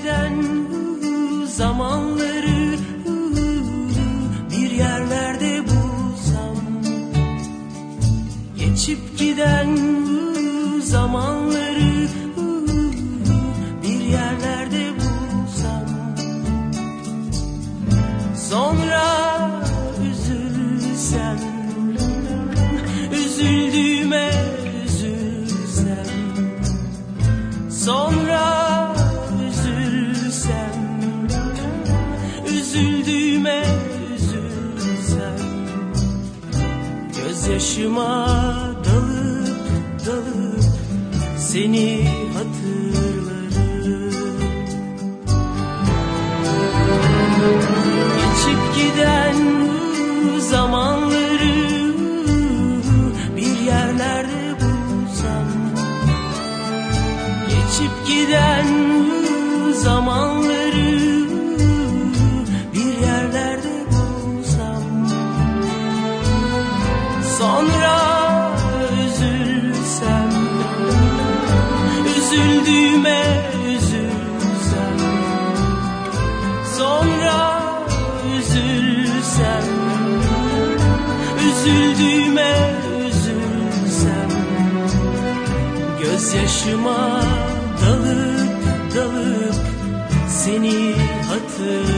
giden zamanları bir yerlerde bulsam Geçip giden zamanları Üzüldüğüme üzülsem Gözyaşıma dalıp dalıp Seni hatırlarım. Geçip giden zamanları bir yerlerde bulsam Geçip giden zamanları Sonra üzülsem Üzüldüğüme üzülsem Sonra üzülsem Üzüldüğüme üzülsem Gözyaşıma dalıp dalıp Seni hatırlarım